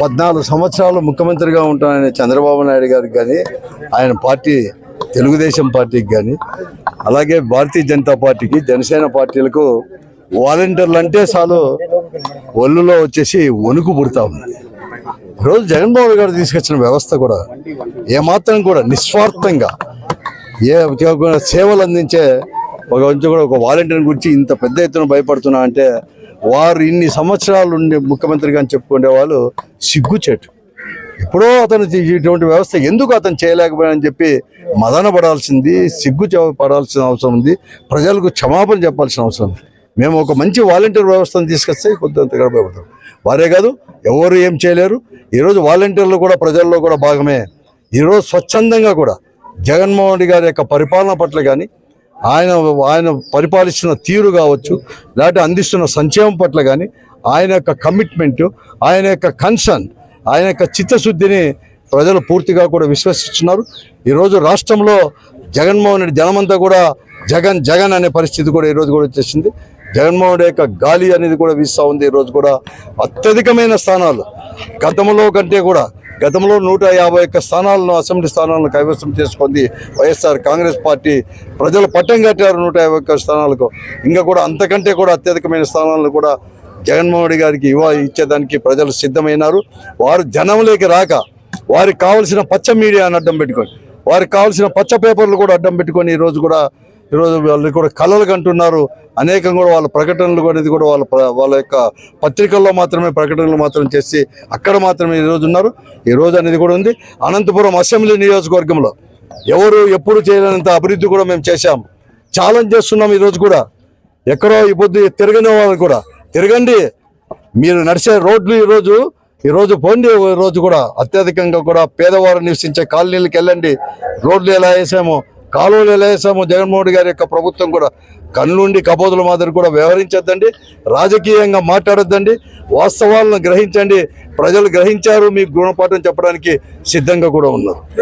పద్నాలుగు సంవత్సరాలు ముఖ్యమంత్రిగా ఉంటానని చంద్రబాబు నాయుడు గారికి కానీ ఆయన పార్టీ తెలుగుదేశం పార్టీకి కానీ అలాగే భారతీయ జనతా పార్టీకి జనసేన పార్టీలకు వాలంటీర్లు అంటే చాలు ఒళ్ళులో వచ్చేసి వణుకు పుడతా ఉంది. ఈరోజు జగన్మోహన్ గారు తీసుకొచ్చిన వ్యవస్థ కూడా ఏమాత్రం కూడా నిస్వార్థంగా ఏ సేవలు అందించే ఒక కూడా ఒక వాలంటీర్ గురించి ఇంత పెద్ద ఎత్తున భయపడుతున్నా అంటే వారు ఇన్ని సంవత్సరాలు ఉండే ముఖ్యమంత్రిగా అని చెప్పుకునే వాళ్ళు సిగ్గుచేటు. ఎప్పుడో అతను ఇటువంటి వ్యవస్థ ఎందుకు అతను చేయలేకపోయాడని చెప్పి మదన పడాల్సింది సిగ్గు పడాల్సిన అవసరం ఉంది. ప్రజలకు క్షమాపణ చెప్పాల్సిన అవసరం ఉంది. మేము ఒక మంచి వాలంటీర్ వ్యవస్థను తీసుకొస్తే కొంత భయపడతాం వారే కాదు ఎవరు ఏం చేయలేరు. ఈరోజు వాలంటీర్లు కూడా ప్రజల్లో కూడా భాగమే. ఈరోజు స్వచ్ఛందంగా కూడా జగన్మోహన్ రెడ్డి గారి యొక్క పరిపాలన పట్ల కానీ ఆయన ఆయన పరిపాలిస్తున్న తీరు కావచ్చు లేకపోతే అందిస్తున్న సంక్షేమం పట్ల కానీ ఆయన యొక్క కమిట్మెంట్ ఆయన యొక్క కన్సర్న్ ఆయన యొక్క చిత్తశుద్ధిని ప్రజలు పూర్తిగా కూడా విశ్వసిస్తున్నారు. ఈరోజు రాష్ట్రంలో జగన్మోహన్ రెడ్డి జనమంతా కూడా జగన్ జగన్ అనే పరిస్థితి కూడా ఈరోజు కూడా వచ్చేసింది. జగన్మోహన్ రెడ్డి యొక్క గాలి అనేది కూడా వీస్తూ ఉంది. ఈరోజు కూడా అత్యధికమైన స్థానాలు. గతంలో కంటే కూడా గతంలో నూట యాభై ఒక్క స్థానాలను అసెంబ్లీ స్థానాలను కైవసం చేసుకుంది వైఎస్ఆర్ కాంగ్రెస్ పార్టీ. ప్రజలు పట్టం కట్టారు నూట యాభై ఒక్క స్థానాలకు. ఇంకా కూడా అంతకంటే కూడా అత్యధికమైన స్థానాలను కూడా జగన్మోహన్ రెడ్డి గారికి ఇవ్వ ఇచ్చేదానికి ప్రజలు సిద్ధమైనారు. వారు జనంలోకి రాక వారికి కావలసిన పచ్చ మీడియాను అడ్డం పెట్టుకొని వారికి కావాల్సిన పచ్చ పేపర్లు కూడా అడ్డం పెట్టుకొని ఈరోజు కూడా ఈరోజు వాళ్ళు కూడా కళలు కంటున్నారు. అనేకం కూడా వాళ్ళ ప్రకటనలు కూడా ఇది కూడా వాళ్ళ వాళ్ళ యొక్క పత్రికల్లో మాత్రమే ప్రకటనలు మాత్రం చేసి అక్కడ మాత్రమే ఈరోజు ఉన్నారు. ఈరోజు అనేది కూడా ఉంది. అనంతపురం అసెంబ్లీ నియోజకవర్గంలో ఎవరు ఎప్పుడు చేయలేనంత అభివృద్ధి కూడా మేము చేశాం. ఛాలెంజ్ చేస్తున్నాం ఈరోజు కూడా. ఎక్కడో ఈ పొద్దు తిరగని వాళ్ళు కూడా. తిరగండి. మీరు నడిచే రోడ్లు ఈరోజు ఈరోజు పోండి. రోజు కూడా అత్యధికంగా కూడా పేదవారు నివసించే కాలనీలకు వెళ్ళండి. రోడ్లు ఎలా వేసామో కాలువలు ఎలా వేసామో జగన్మోహన్ గారి యొక్క ప్రభుత్వం కూడా కన్నుండి కపోతుల మాదిరి కూడా వ్యవహరించద్దండి. రాజకీయంగా మాట్లాడొద్దండి. వాస్తవాలను గ్రహించండి. ప్రజలు గ్రహించారు. మీకు గుణపాఠం చెప్పడానికి సిద్ధంగా కూడా ఉన్నారు.